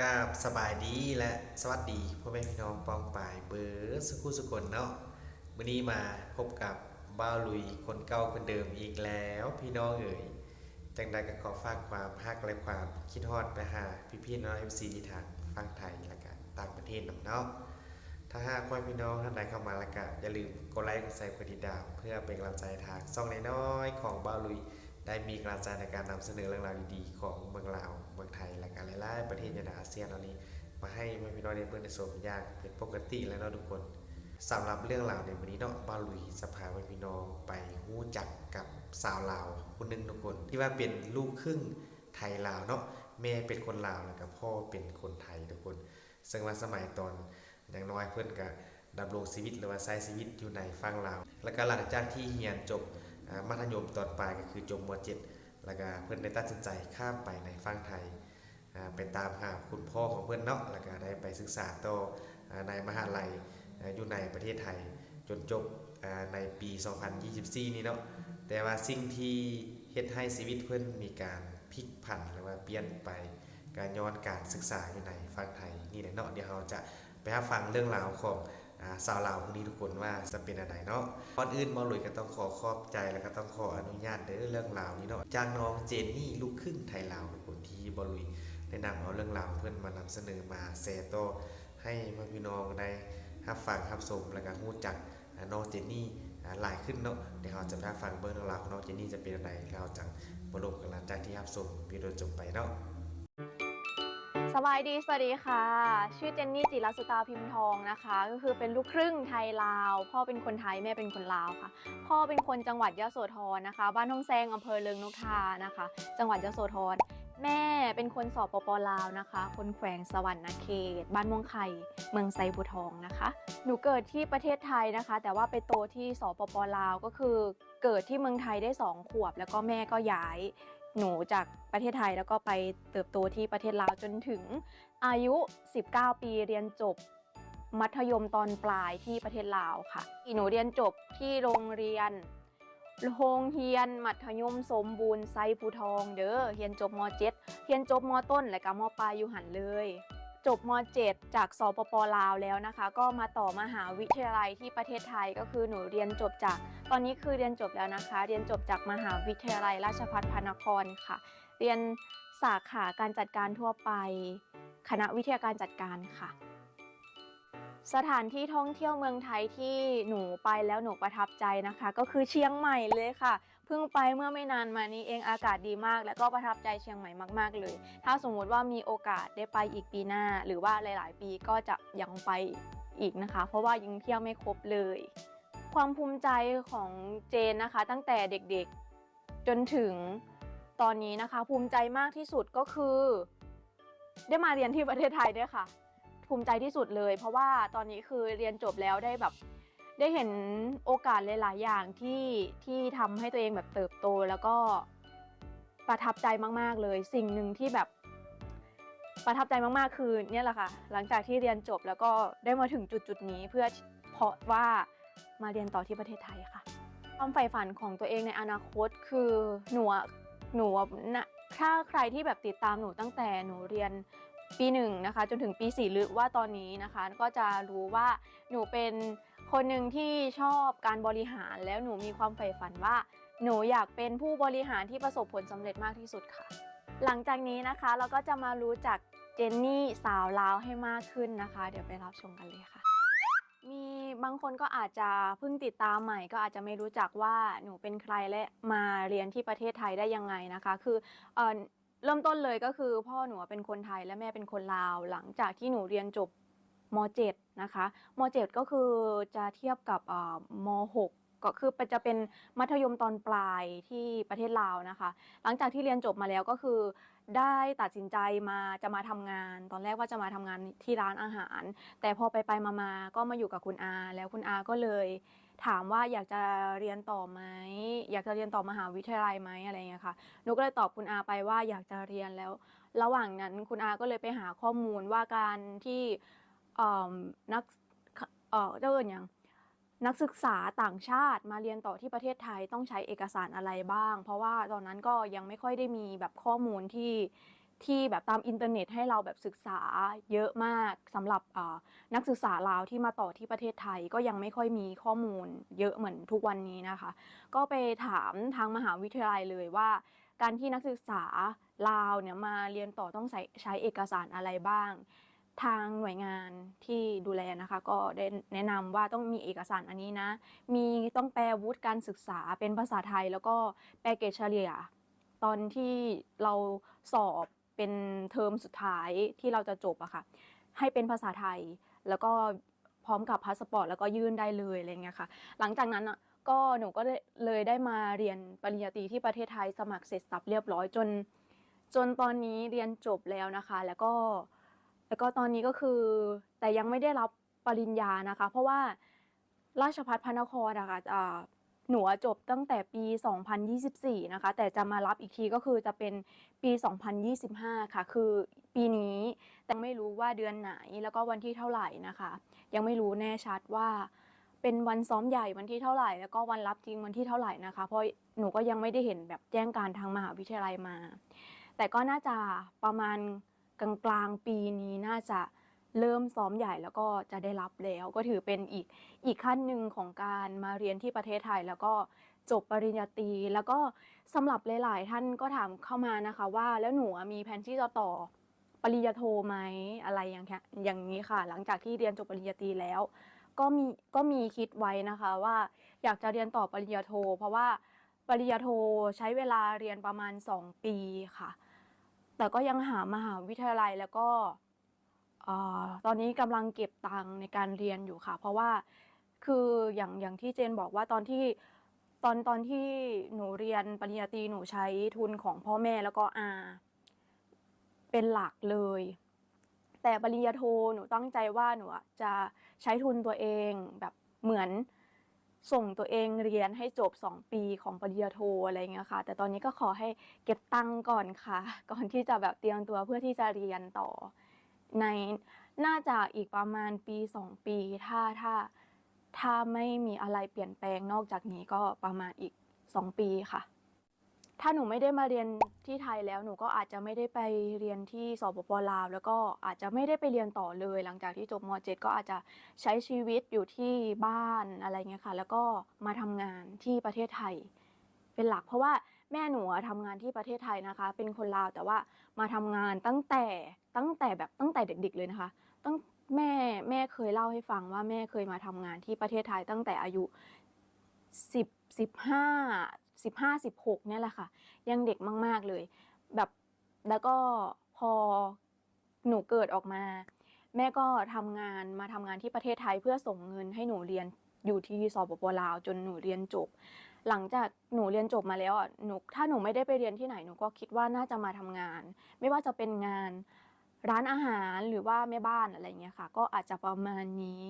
กราบสบายดีและสวัสดีพ่อแม่พี่น้องปองปายเบอร์สุขุสุคนเนาะวันนี้มาพบกับบ้าวลุยคนเก่าคนเดิมอีกแล้วพี่น้องเอ๋ยจังใดก็ขอฝากความฮักและความคิดฮอดไปหาพี่พี่น้องเอฟซีทางฝั่งไทยและกันต่างประเทศนเนาะถ้าหากว่าพี่น้องท่านใดเข้ามาละก็อย่าลืมกดไลค์กดแชร์กดติดตามเพื่อเป็นกำลังใจทางช่องน้อยๆของบ้าวลุย ได้มีกำลังใจในการนำเสนอเรื่องราวดีๆ ของเมืองลาวเมืองไทย และการหลายๆประเทศในอาเซียนเหล่านี้ มาให้พี่น้องได้เบิ่งในสมยางเป็นปกติแล้วเนาะทุกคนสำหรับเรื่องราวในวันนี้เนาะบ้าลุยสภาพี่น้องไปรู้จักกับสาวลาวคนหนึ่งทุกคน ที่ว่าเป็นลูกครึ่งไทยลาวเนาะแม่เป็นคนลาวแล้วก็พ่อเป็นคนไทยทุกคน ซึ่งว่าสมัยตอนอย่างน้อยเพื่อนก็ดำรงชีวิตหรือว่าใช้ชีวิตอยู่ในฝั่งลาว แล้วก็หลังจากที่เรียนจบ มัธยมตอนปลายก็คือจบม .7 แล้วก็เพื่อนได้ตัดสินใจข้ามไปในฝั่งไทยไปตามหาคุณพ่อของเพื่อนเนาะแล้วก็ได้ไปศึกษาต่อในมหาลัยอยู่ในประเทศไทยจนจบในปี 2024 นี้เนาะแต่ว่าสิ่งที่เฮ็ดให้ชีวิตเพื่อนมีการพลิกผันหรือว่าเปลี่ยนไปการย้อนการศึกษาอยู่ในฝั่งไทยนี่แหละเนาะเดี๋ยวเราจะไปฟังเรื่องราวของ สาวลาวคนนี้ทุกคนว่าจะเป็นอะไรเนาะก่อนอื่นมาลุยก็ต้องขอขอบใจแล้วก็ต้องขออนุญาตเด้อเรื่องราวนี้เนาะจากน้องเจนนี่ลูกครึ่งไทยลาวทุกคนที่บอลุยได้นำเอาเรื่องราวเพื่อนมานำเสนอมาแชร์ต่อให้พี่น้องได้รับฟังรับชมแล้วก็รู้จักน้องเจนนี่หลายขึ้นเนาะเดี๋ยวเราจะไปฟังเบอร์เรื่องราวของน้องเจนนี่จะเป็นอะไรเราจะมาลงกันหลังจากที่รับชมวิดีโอจบไปเนาะ สบายดี สวัสดีค่ะ ชื่อเจนนี่จิรสุตาพิมพ์ทองนะคะ ก็คือเป็นลูกครึ่งไทยลาว พ่อเป็นคนไทยแม่เป็นคนลาวค่ะ พ่อเป็นคนจังหวัดยะโสธรนะคะ บ้านท่องแซงอำเภอเลิงนกทานะคะ จังหวัดยะโสธรแม่เป็นคนสอบปปลาวนะคะ คนแขวงสวรรณเขต บ้านม่วงไข่ เมืองไซบูทองนะคะ หนูเกิดที่ประเทศไทยนะคะ แต่ว่าไปโตที่สปปลาวก็คือเกิดที่เมืองไทยได้สองขวบ แล้วก็แม่ก็ย้าย หนูจากประเทศไทยแล้วก็ไปเติบโตที่ประเทศลาวจนถึงอายุ 19 ปีเรียนจบ มัธยมตอนปลายที่ประเทศลาวค่ะหนูเรียนจบที่โรงเรียนโรงเรียนมัธยมสมบูรณ์ไซภูทองเด้อเรียนจบม .7 เรียนจบมต้นและก็มปลายอยู่หันเลย จบม .7 จากสปปลาวแล้วนะคะ ก็มาต่อมหาวิทยาลัยที่ประเทศไทยก็คือหนูเรียนจบจาก ตอนนี้คือเรียนจบแล้วนะคะ เรียนจบจากมหาวิทยาลัยราชภัฏพระนครค่ะ เรียนสาขาการจัดการทั่วไป คณะวิทยาการจัดการค่ะ สถานที่ท่องเที่ยวเมืองไทยที่หนูไปแล้วหนูประทับใจนะคะ ก็คือเชียงใหม่เลยค่ะ เพิ่งไปเมื่อไม่นานมานี้เองอากาศดีมาก แล้วก็ประทับใจเชียงใหม่มาก ๆ เลย ถ้าสมมุติว่ามีโอกาสได้ไปอีกปีหน้า หรือว่าหลาย ๆ ปีก็จะยังไปอีกนะคะ เพราะว่ายังเที่ยวไม่ครบเลย ความภูมิใจของเจนนะคะ ตั้งแต่เด็กๆจนถึงตอนนี้นะคะ ภูมิใจมากที่สุดก็คือ ได้มาเรียนที่ประเทศไทยด้วยค่ะ ภูมิใจที่สุดเลย เพราะว่าตอนนี้คือเรียนจบแล้วได้แบบได้เห็นโอกาสหลาย ๆ อย่างที่ที่ทำให้ตัวเองแบบเติบโตแล้วก็ประทับใจมาก ๆ เลย สิ่งหนึ่งที่แบบประทับใจมาก ๆ คือเนี่ยแหละค่ะ หลังจากที่เรียนจบแล้วก็ได้มาถึงจุดจุดๆนี้เพื่อเพราะว่ามาเรียนต่อที่ประเทศไทยค่ะ ความใฝ่ฝันของตัวเองในอนาคตคือหนูหนูนะถ้าใครที่แบบติดตามหนูตั้งแต่หนูเรียน ปีหนึ่งนะคะจนถึงปีสี่หรือว่าตอนนี้นะคะก็จะรู้ว่าหนูเป็นคนหนึ่งที่ชอบการบริหารแล้วหนูมีความใฝ่ฝันว่า หนูอยากเป็นผู้บริหารที่ประสบผลสำเร็จมากที่สุดค่ะ หลังจากนี้นะคะเราก็จะมารู้จักเจนนี่สาวลาวให้มากขึ้นนะคะ เดี๋ยวไปรับชมกันเลยค่ะ มีบางคนก็อาจจะเพิ่งติดตามใหม่ ก็อาจจะไม่รู้จักว่าหนูเป็นใครและมาเรียนที่ประเทศไทยได้ยังไงนะคะ คือเอ่อ เริ่มต้นเลยก็คือพ่อหนูเป็นคนไทยและแม่เป็นคนลาว หลังจากที่หนูเรียนจบม .7 นะคะม .7 ก็คือจะเทียบกับม .6 ก็คือจะเป็นมัธยมตอนปลายที่ประเทศลาวนะคะ หลังจากที่เรียนจบมาแล้วก็คือ ได้ตัดสินใจมาจะมาทำงาน ตอนแรกว่าจะมาทำงานที่ร้านอาหาร แต่พอไปไปมามาก็มาอยู่กับคุณอา แล้วคุณอาก็เลย ถามว่าอยากจะเรียนต่อไหมอยากจะเรียนต่อมหาวิทยาลัยไหมอะไรเงี้ยค่ะหนูก็เลยตอบคุณอาไปว่าอยากจะเรียนแล้ว ระหว่างนั้นคุณอาก็เลยไปหาข้อมูลว่าการที่นักเอ่อเจ้าเอิญย่างนักศึกษาต่างชาติมาเรียนต่อที่ประเทศไทยต้องใช้เอกสารอะไรบ้าง เพราะว่าตอนนั้นก็ยังไม่ค่อยได้มีแบบข้อมูลที่ ที่แบบตามอินเทอร์เน็ตให้เราแบบศึกษาเยอะมากสำหรับนักศึกษาลาวที่มาต่อที่ประเทศไทยก็ยังไม่ค่อยมีข้อมูลเยอะเหมือนทุกวันนี้นะคะ ก็ไปถามทางมหาวิทยาลัยเลยว่า การที่นักศึกษาลาวเนี่ยมาเรียนต่อต้องใช้ใช้เอกสารอะไรบ้าง ทางหน่วยงานที่ดูแลนะคะ ก็ได้แนะนำว่าต้องมีเอกสารอันนี้นะ มีต้องแปลวุฒิการศึกษาเป็นภาษาไทย แล้วก็แปลเกรดเฉลี่ย ตอนที่เราสอบ เป็นเทอมสุดท้ายที่เราจะจบอะค่ะ ให้เป็นภาษาไทยแล้วก็พร้อมกับพาสปอร์ตแล้วก็ยื่นได้เลยอะไรเงี้ยค่ะ หลังจากนั้นอะก็หนูก็เลยได้มาเรียนปริญญาตรีที่ประเทศไทยสมัครเสร็จสับเรียบร้อยจน จนตอนนี้เรียนจบแล้วนะคะ แล้วก็แล้วก็ตอนนี้ก็คือแต่ยังไม่ได้รับปริญญานะคะ เพราะว่าราชพัฒพระนครนะคะอ่า หนูจบตั้งแต่ปี 2024 นะคะ แต่จะมารับอีกทีก็คือจะเป็นปี 2025 ค่ะ คือปีนี้แต่ไม่รู้ว่าเดือนไหนแล้วก็วันที่เท่าไหร่นะคะ ยังไม่รู้แน่ชัดว่า เป็นวันซ้อมใหญ่วันที่เท่าไหร่ แล้วก็วันรับจริงวันที่เท่าไหร่นะคะ เพราะหนูก็ยังไม่ได้เห็นแบบแจ้งการทางมหาวิทยาลัยมา แต่ก็น่าจะประมาณกลางกลางๆปีนี้น่าจะ เริ่มซ้อมใหญ่แล้วก็จะได้รับแล้ว ก็ถือเป็นอีกอีกขั้นหนึ่งของการมาเรียนที่ประเทศไทย แล้วก็จบปริญญาตรีแล้วก็สำหรับหลาย ๆ ท่านก็ถามเข้ามานะคะว่าแล้วหนูมีแผนที่จะต่อปริญญาโทไหมอะไรอย่างเงี้ยอย่างนี้ค่ะ หลังจากที่เรียนจบปริญญาตรีแล้ว ก็มีก็มีคิดไว้นะคะว่าอยากจะเรียนต่อปริญญาโท เพราะว่าปริญญาโทใช้เวลาเรียนประมาณ 2 ปีค่ะ แต่ก็ยังหามหาวิทยาลัยแล้วก็ ตอนนี้กำลังเก็บตังค์ในการเรียนอยู่ค่ะ เพราะว่าคืออย่างอย่างที่เจนบอกว่าตอนที่ตอนตอนที่หนูเรียนปริญญาตรีหนูใช้ทุนของพ่อแม่แล้วก็อาเป็นหลักเลย แต่ปริญญาโทหนูตั้งใจว่าหนูจะใช้ทุนตัวเองแบบเหมือนส่งตัวเองเรียนให้จบ 2 ปีของปริญญาโทอะไรเงี้ยค่ะ แต่ตอนนี้ก็ขอให้เก็บตังค์ก่อนค่ะ ก่อนที่จะแบบเตรียมตัวเพื่อที่จะเรียนต่อ ในน่าจะอีกประมาณปี2ปี ถ้าถ้าถ้าไม่มีอะไรเปลี่ยนแปลงนอกจากนี้ก็ประมาณอีก2ปีค่ะ ถ้าหนูไม่ได้มาเรียนที่ไทยแล้วหนูก็อาจจะไม่ได้ไปเรียนที่สปปลาว แล้วก็อาจจะไม่ได้ไปเรียนต่อเลย หลังจากที่จบม .7 ก็อาจจะใช้ชีวิตอยู่ที่บ้านอะไรเงี้ยค่ะ แล้วก็มาทำงานที่ประเทศไทยเป็นหลักเพราะว่า แม่หนูอะทำงานที่ประเทศไทยนะคะ เป็นคนลาวแต่ว่ามาทำงานตั้งแต่ตั้งแต่แบบตั้งแต่เด็ก ๆ เลยนะคะ ตั้งแม่แม่เคยเล่าให้ฟังว่าแม่เคยมาทำงานที่ประเทศไทยตั้งแต่อายุสิบสิบห้าสิบห้าสิบหกเนี่ยแหละค่ะ ยังเด็กมาก ๆเลย แบบแล้วก็พอหนูเกิดออกมา แม่ก็ทำงานมาทำงานที่ประเทศไทยเพื่อส่งเงินให้หนูเรียนอยู่ที่สปปลาวจนหนูเรียนจบ หลังจากหนูเรียนจบมาแล้วอะหนูถ้าหนูไม่ได้ไปเรียนที่ไหนหนูก็คิดว่าน่าจะมาทำงาน ไม่ว่าจะเป็นงานร้านอาหารหรือว่าแม่บ้านอะไรเงี้ยค่ะ ก็อาจจะประมาณนี้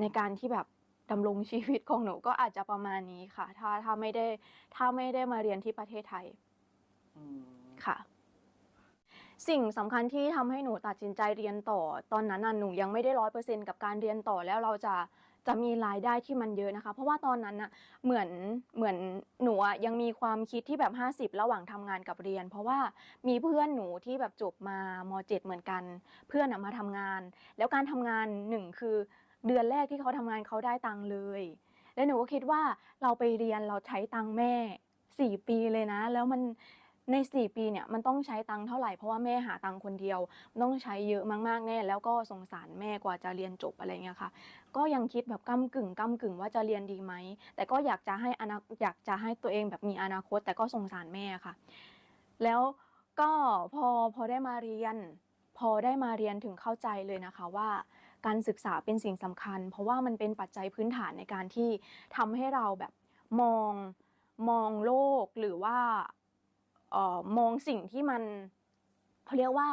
ในการที่แบบดำรงชีวิตของหนูก็อาจจะประมาณนี้ค่ะ ถ้าถ้าไม่ได้ถ้าไม่ได้มาเรียนที่ประเทศไทยอืมค่ะ สิ่งสำคัญที่ทำให้หนูตัดสินใจเรียนต่อ ตอนนั้นน่ะหนูยังไม่ได้ร้อยเปอร์เซ็นกับการเรียนต่อแล้วเราจะ จะมีรายได้ที่มันเยอะนะคะ เพราะว่าตอนนั้นน่ะเหมือนเหมือนหนูอะยังมีความคิดที่แบบ 50 ระหว่างทำงานกับเรียน เพราะว่ามีเพื่อนหนูที่แบบจบมามเจ็ดเหมือนกัน เพื่อนอะมาทำงาน แล้วการทำงานหนึ่งคือเดือนแรกที่เขาทำงานเขาได้ตังค์เลย แล้วหนูก็คิดว่าเราไปเรียนเราใช้ตังค์แม่สี่ปีเลยนะ แล้วมัน ในสี่ปีเนี่ยมันต้องใช้ตังค์เท่าไหร่เพราะว่าแม่หาตังค์คนเดียวมันต้องใช้เยอะมากๆแน่แล้วก็สงสารแม่กว่าจะเรียนจบอะไรเงี้ยค่ะ ก็ยังคิดแบบก้ากึ่งก้ากึ่งว่าจะเรียนดีไหมแต่ก็อยากจะให้อนาอยากจะให้ตัวเองแบบมีอนาคต แต่ก็สงสารแม่ค่ะ แล้วก็พอพอได้มาเรียน พอได้มาเรียนถึงเข้าใจเลยนะคะว่า การศึกษาเป็นสิ่งสำคัญ เพราะว่ามันเป็นปัจจัยพื้นฐานในการที่ทำให้เราแบบมองมองโลกหรือว่า ออมองสิ่งที่มันเขาเรียกว่า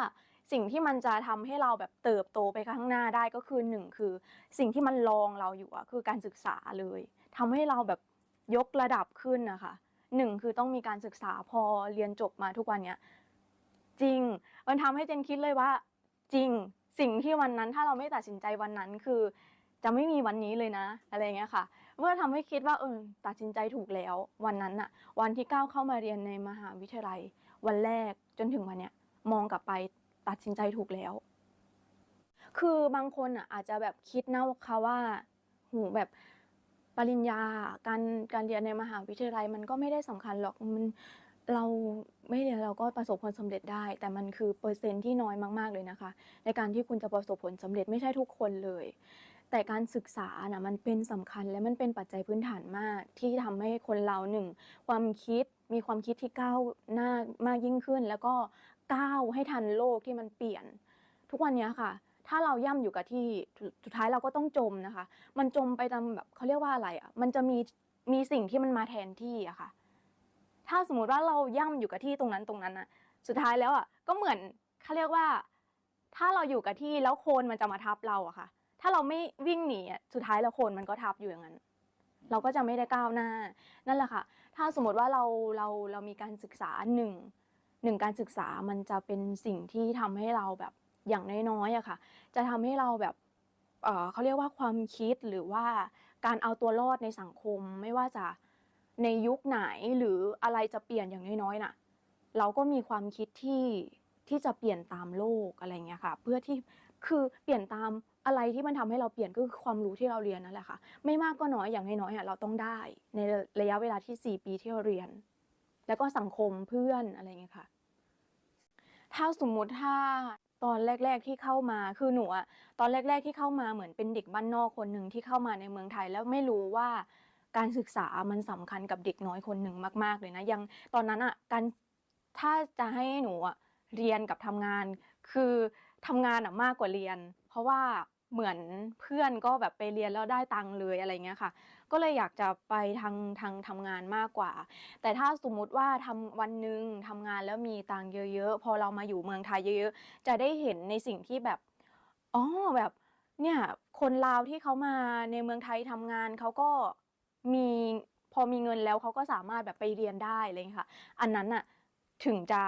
สิ่งที่มันจะทำให้เราแบบเติบโตไปข้างหน้าได้ก็คือหนึ่งคือ สิ่งที่มันรองเราอยู่อะคือการศึกษาเลยทำให้เราแบบยกระดับขึ้นนะคะหนึ่งคือต้องมีการศึกษาพอเรียนจบมาทุกวันเนี้ยจริง มันทำให้เจนคิดเลยว่า จริงสิ่งที่วันนั้นถ้าเราไม่ตัดสินใจวันนั้นคือ จะไม่มีวันนี้เลยนะ อะไรเงี้ยค่ะ เมื่อทำให้คิดว่าเออตัดสินใจถูกแล้ว วันนั้นอะวันที่ก้าวเข้ามาเรียนในมหาวิทยาลัย วันแรกจนถึงวันเนี้ยมองกลับไปตัดสินใจถูกแล้ว คือบางคนอะอาจจะแบบคิดนะค่ะว่าหูแบบปริญญาการการเรียนในมหาวิทยาลัยมันก็ไม่ได้สำคัญหรอกมันเราไม่เรียนเราก็ประสบผลสำเร็จได้ แต่มันคือเปอร์เซ็นต์ที่น้อยมาก ๆเลยนะคะ ในการที่คุณจะประสบผลสำเร็จไม่ใช่ทุกคนเลย แต่การศึกษานะมันเป็นสำคัญและมันเป็นปัจจัยพื้นฐานมาก ที่ทำให้คนเราหนึ่งความคิดมีความคิดที่ก้าวหน้ามากยิ่งขึ้น แล้วก็ก้าวให้ทันโลกที่มันเปลี่ยน ทุกวันนี้ค่ะ ถ้าเราย่ำอยู่กับที่สุดท้ายเราก็ต้องจมนะคะ มันจมไปตามแบบเขาเรียกว่าอะไรอะมันจะมีมีสิ่งที่มันมาแทนที่อะค่ะ ถ้าสมมุติว่าเราย่ำอยู่กับที่ตรงนั้นตรงนั้นอะสุดท้ายแล้วอะก็เหมือนเขาเรียกว่า ถ้าเราอยู่กับที่แล้วโคลนมันจะมาทับเราอะค่ะ ถ้าเราไม่วิ่งหนีอะสุดท้ายแล้วโคนมันก็ทับอยู่อย่างนั้น เราก็จะไม่ได้ก้าวหน้า นั่นแหละค่ะ ถ้าสมมติว่าเราเราเรามีการศึกษาหนึ่งหนึ่งการศึกษามันจะเป็นสิ่งที่ทำให้เราแบบอย่างน้อยๆอะค่ะ จะทำให้เราแบบเอ่อเขาเรียกว่าความคิดหรือว่าการเอาตัวรอดในสังคมไม่ว่าจะในยุคไหนหรืออะไรจะเปลี่ยนอย่างน้อยๆน่ะ เราก็มีความคิดที่ที่จะเปลี่ยนตามโลกอะไรเงี้ยค่ะ เพื่อที่คือเปลี่ยนตาม อะไรที่มันทำให้เราเปลี่ยนก็คือความรู้ที่เราเรียนนั่นแหละค่ะ ไม่มากก็น้อยอย่างน้อยๆอะเราต้องได้ ในระยะเวลาที่ 4 ปีที่เราเรียน แล้วก็สังคมเพื่อนอะไรเงี้ยค่ะ ถ้าสมมุติถ้าตอนแรก ๆที่เข้ามาคือหนูอะตอนแรก ๆที่เข้ามาเหมือนเป็นเด็กบ้านนอกคนหนึ่งที่เข้ามาในเมืองไทยแล้วไม่รู้ว่าการศึกษามันสำคัญกับเด็กน้อยคนหนึ่งมาก ๆ เลยนะยังตอนนั้นอะการถ้าจะให้หนูอะเรียนกับทำงาน คือทำงานอะมากกว่าเรียน เพราะว่าเหมือนเพื่อนก็แบบไปเรียนแล้วได้ตังค์เลยอะไรเงี้ยค่ะ ก็เลยอยากจะไปทางทางทำงานมากกว่า แต่ถ้าสมมุติว่าทำวันหนึ่งทำงานแล้วมีตังค์เยอะๆ พอเรามาอยู่เมืองไทยเยอะๆ จะได้เห็นในสิ่งที่แบบอ๋อแบบเนี่ยคนลาวที่เขามาในเมืองไทยทำงานเขาก็มีพอมีเงินแล้วเขาก็สามารถแบบไปเรียนได้เงี้ยค่ะ อันนั้นน่ะ ถึงจะ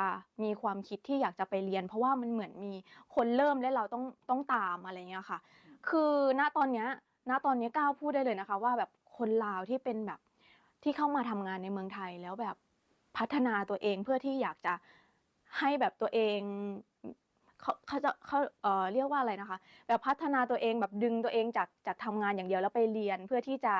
มีความคิดที่อยากจะไปเรียน เพราะว่ามันเหมือนมีคนเริ่มและเราต้องต้องตามอะไรเงี้ยค่ะ คือณตอนเนี้ยณตอนเนี้ยก้าวพูดได้เลยนะคะ ว่าแบบคนลาวที่เป็นแบบที่เข้ามาทำงานในเมืองไทยแล้วแบบพัฒนาตัวเองเพื่อที่อยากจะให้แบบตัวเองเขาเขาจะเขาเอ่อเรียกว่าอะไรนะคะ แบบพัฒนาตัวเองแบบดึงตัวเองจากจากทำงานอย่างเดียวแล้วไปเรียนเพื่อที่จะ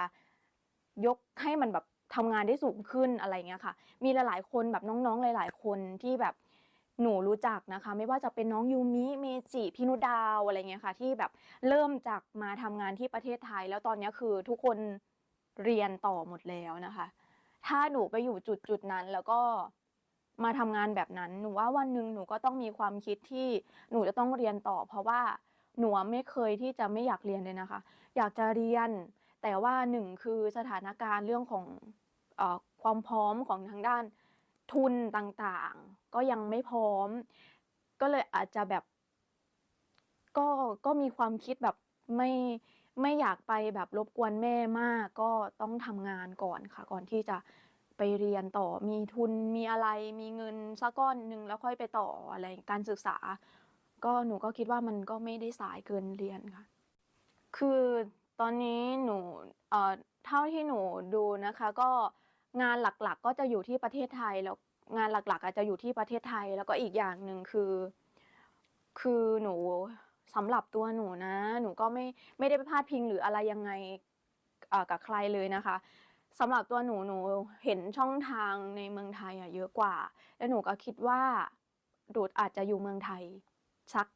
ยกให้มันแบบ ทำงานได้สูงขึ้นอะไรเงี้ยค่ะ มีหลายๆคนแบบน้องๆหลาย ๆ คนที่แบบหนูรู้จักนะคะ ไม่ว่าจะเป็นน้องยูมิเมจิพินุดาวอะไรเงี้ยค่ะ ที่แบบเริ่มจากมาทำงานที่ประเทศไทย แล้วตอนนี้คือทุกคนเรียนต่อหมดแล้วนะคะ ถ้าหนูไปอยู่จุดจุดนั้นแล้วก็มาทำงานแบบนั้น หนูว่าวันหนึ่งหนูก็ต้องมีความคิดที่หนูจะต้องเรียนต่อ เพราะว่าหนูไม่เคยที่จะไม่อยากเรียนเลยนะคะ อยากจะเรียน แต่ว่าหนึ่งคือสถานการณ์เรื่องของ ความพร้อมของทางด้านทุนต่างๆ ก็ยังไม่พร้อม ก็เลยอาจจะแบบ ก็ก็มีความคิดแบบไม่ไม่อยากไปแบบรบกวนแม่มาก ก็ต้องทำงานก่อนค่ะ ก่อนที่จะไปเรียนต่อมีทุนมีอะไรมีเงินสักก้อนหนึ่งแล้วค่อยไปต่ออะไรการศึกษา ก็หนูก็คิดว่ามันก็ไม่ได้สายเกินเรียนค่ะ คือตอนนี้หนูเอ่อเท่าที่หนูดูนะคะ ก็ งานหลักๆ ก็จะอยู่ที่ประเทศไทยแล้วงานหลักๆอาจจะอยู่ที่ประเทศไทย แล้วก็อีกอย่างหนึ่งคือ คือหนูสำหรับตัวหนูนะ หนูก็ไม่ไม่ได้ไปพาดพิงหรืออะไรยังไงกับใครเลยนะคะสำหรับตัวหนูหนูเห็นช่องทางในเมืองไทยอะเยอะกว่า แล้วหนูก็คิดว่าโดดอาจจะอยู่เมืองไทยสัก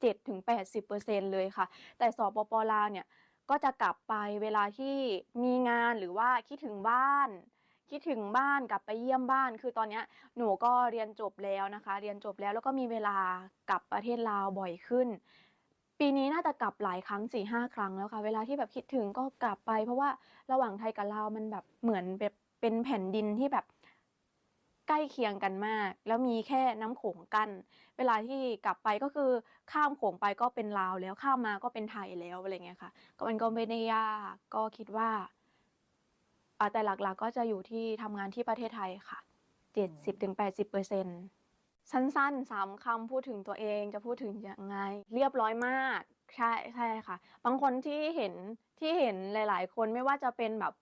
7ถึง80%เลยค่ะ แต่สปปลาวเนี่ยก็จะกลับไปเวลาที่มีงานหรือว่าคิดถึงบ้าน คิดถึงบ้านกลับไปเยี่ยมบ้าน คือตอนนี้หนูก็เรียนจบแล้วนะคะ เรียนจบแล้วแล้วก็มีเวลากลับประเทศลาวบ่อยขึ้น ปีนี้น่าจะกลับหลายครั้ง4ี่ห้าครั้งแล้วค่ะ เวลาที่แบบคิดถึงก็กลับไป เพราะว่าระหว่างไทยกับลาวมันแบบเหมือนแบบเป็นแผ่นดินที่แบบใกล้เคียงกันมาก แล้วมีแค่น้ำโขงกั้นเวลาที่กลับไปก็คือข้ามโขงไปก็เป็นลาวแล้วข้ามมาก็เป็นไทยแล้วอะไรเงี้ยค่ะ ก็มันก็ไม่ได้ยากก็คิดว่า อ่าแต่หลักๆก็จะอยู่ที่ทำงานที่ประเทศไทยค่ะเจ็ดสิบถึงแปดสิบเปอร์เซ็นสั้นๆสามคำพูดถึงตัวเองจะพูดถึงยังไง เรียบร้อยมาก ใช่ใช่ค่ะ บางคนที่เห็นที่เห็นหลาย ๆ คนไม่ว่าจะเป็นแบบ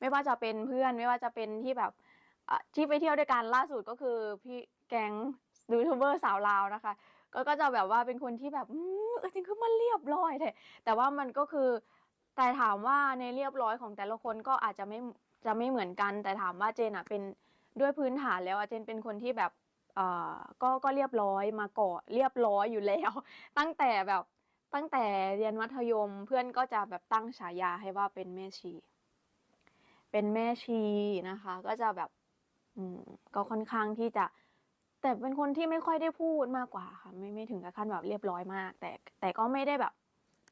ไม่ว่าจะเป็นเพื่อน ไม่ว่าจะเป็นที่แบบที่ไปเที่ยวด้วยกันล่าสุดก็คือพี่แก๊งยูทูบเบอร์สาวลาวนะคะ ก็ก็จะแบบว่าเป็นคนที่แบบอืมเออจริงคือมันเรียบร้อยแต่แต่ว่ามันก็คือ แต่ถามว่าในเรียบร้อยของแต่ละคนก็อาจจะไม่จะไม่เหมือนกัน แต่ถามว่าเจนอะเป็นด้วยพื้นฐานแล้วอะเจนเป็นคนที่แบบเอ่อก็ก็เรียบร้อยมาก่อเรียบร้อยอยู่แล้ว ตั้งแต่แบบตั้งแต่เรียนมัธยมเพื่อนก็จะแบบตั้งฉายาให้ว่าเป็นแม่ชี เป็นแม่ชีนะคะ ก็จะแบบอืมก็ค่อนข้างที่จะแต่เป็นคนที่ไม่ค่อยได้พูดมากกว่าค่ะไม่ไม่ถึงกับขั้นแบบเรียบร้อยมาก แต่แต่ก็ไม่ได้แบบ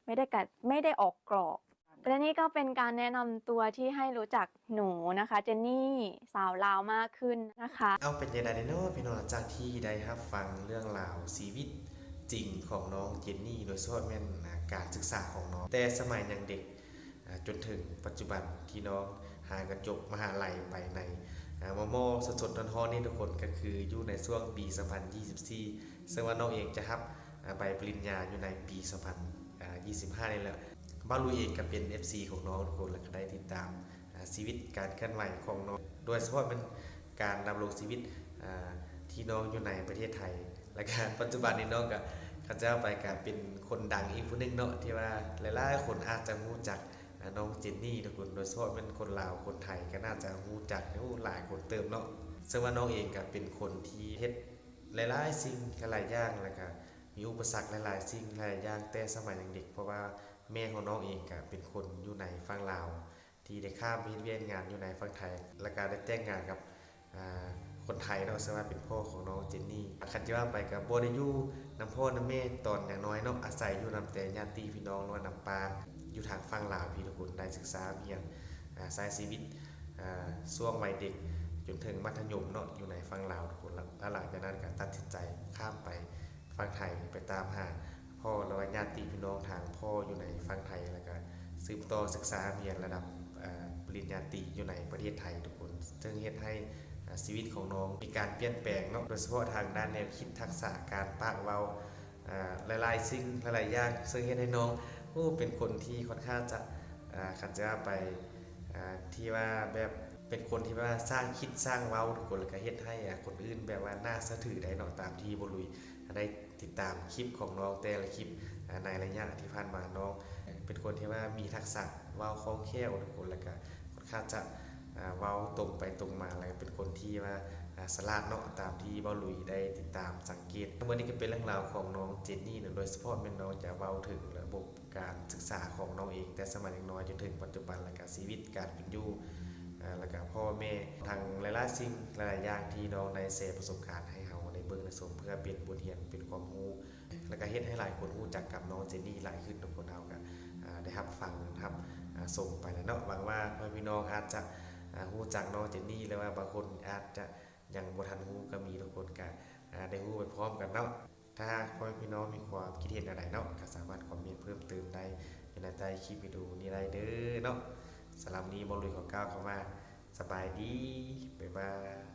ไม่ได้กัดไม่ได้ออกกรอบ และนี่ก็เป็นการแนะนำตัวที่ให้รู้จักหนูนะคะ เจนนี่สาวลาวมากขึ้นนะคะ เอาเป็นยังไงเนาะพี่น้องหลังจากที่ได้รับฟังเรื่องราวชีวิตจริงของน้องเจนนี่โดยเฉพาะแม่นการศึกษาของน้อง แต่สมัยยังเด็กจนถึงปัจจุบันที่น้องหากระจบมหาลัยไปในมอมมสดๆร้อนๆนี่ทุกคนก็คืออยู่ในช่วงปี 2024 ซึ่งว่าน้องเองจะรับใบปริญญาอยู่ในปี 2025 นี่แหละ บ้าลุยเองก็เป็น FC ของน้องทุกคนแล้วก็ได้ติดตามชีวิตการเคลื่อนไหวของน้อง โดยเฉพาะเป็นการดำรงชีวิตที่น้องอยู่ในประเทศไทย และการปัจจุบันนี้น้องก็เขาเจ้าไปกับเป็นคนดังอีกผู้นึงเนาะที่ว่าหลายๆคนอาจจะรู้จักน้องเจนนี่ทุกคนโดยเฉพาะเป็นคนลาวคนไทยก็น่าจะรู้จักหลายคนเติมเนาะซึ่งว่าน้องเองก็เป็นคนที่เฮ็ดหลายๆสิ่งหลายๆอย่างแล้วก็มีอุปสรรคหลายๆสิ่งหลายๆอย่างแต่สมัยยังเด็กเพราะว่า แม่ของน้องเองก็เป็นคนอยู่ในฝั่งลาว ที่ได้ข้ามไปเรียนงานอยู่ในฝั่งไทย และการได้แต่งงานกับคนไทยเนาะซึ่งว่าเป็นพ่อของน้องเจนนี่คันที่ว่าไปกับบ่ได้อยู่นํพ่อนํแม่ตอนอย่างน้อยเนาะอาศัยอยู่นํแต่ญาติพี่น้องหรือว่านํป้าอยู่ทางฝั่งลาวพี่ทุกคนได้ศึกษาเพียงอ่าสายชีวิตช่วงวัยเด็กจนถึงมัธยมเนาะอยู่ในฝั่งลาวทุกคนล้วแล้วหลังจากนั้นก็ตัดสินใจข้ามไปฝั่งไทยไปตามหา พ่อแล้วก็ญาติพี่น้องทางพ่ออยู่ในฝั่งไทยแล้วก็สืบต่อศึกษาเรียนระดับปริญญาตรีอยู่ในประเทศไทยทุกคน ซึ่งเฮ็ดให้ชีวิตของน้องมีการเปลี่ยนแปลงเนาะโดยเฉพาะทางด้านแนวคิดทักษะการปากเว้าหลายๆสิ่งหลายๆอย่างซึ่งเฮ็ดให้น้องโอ้เป็นคนที่ค่อนข้างจะอ่าคันจะว่าไปที่ว่าแบบเป็นคนที่ว่าสร้างคิดสร้างเว้าทุกคนแล้วก็เฮ็ดให้คนอื่นแบบว่าน่าสะถือได้เนาะตามที่บ่ลุยได้ ติดตามคลิปของน้องแต่ละคลิปอ่าในระยะที่ผ่านมาน้อง เป็นคนที่ว่ามีทักษะว้าคล่องแคล่วทุกคนแล้วก็ค่อนข้างจะอ่าเว้าตรงไปตรงมาแล้วก็เป็นคนที่ว่าสลาดเนาะตามที่บ้าลุยได้ติดตามสังเกตทั้งหมดนี้ก็เป็นเรื่องราวของน้องเจนนี่เนอะโดยเฉพาะเป็นน้องจะเว้าถึงระบบการศึกษาของน้องเอง แต่สมัยยังน้อยจนถึงปัจจุบันแล้วก็ชีวิตการเป็นอยู่ แล้วก็พ่อแม่ทางหลายๆสิ่งหลายๆอย่างที่น้องได้แชร์ประสบการณ์ให้เฮาได้เบิ่งได้ชมเพื่อเป็นบทเรียนเป็นความรู้แล้วก็เฮ็ดให้หลายคนรู้จักกับน้องเจนนี่หลายขึ้นทุกคนเฮาก็อ่าได้รับฟังนะครับส่งไปแล้วเนาะหวังว่าพ่อพี่น้องอาจจะรู้จักน้องเจนนี่หรือว่าบางคนอาจจะยังบ่ทันรู้ก็มีทุกคนก็อ่าได้รู้ไปพร้อมกันเนาะถ้าพ่อพี่น้องมีความคิดเห็นอะไรเนาะก็สามารถคอมเมนต์เพิ่มเติมได้ในใต้คลิปวิดีโอนี้ได้เด้อเนาะ สำหรับนี้บอลลุยของก้าวเข้ามาสบายดีบ๊ายบาย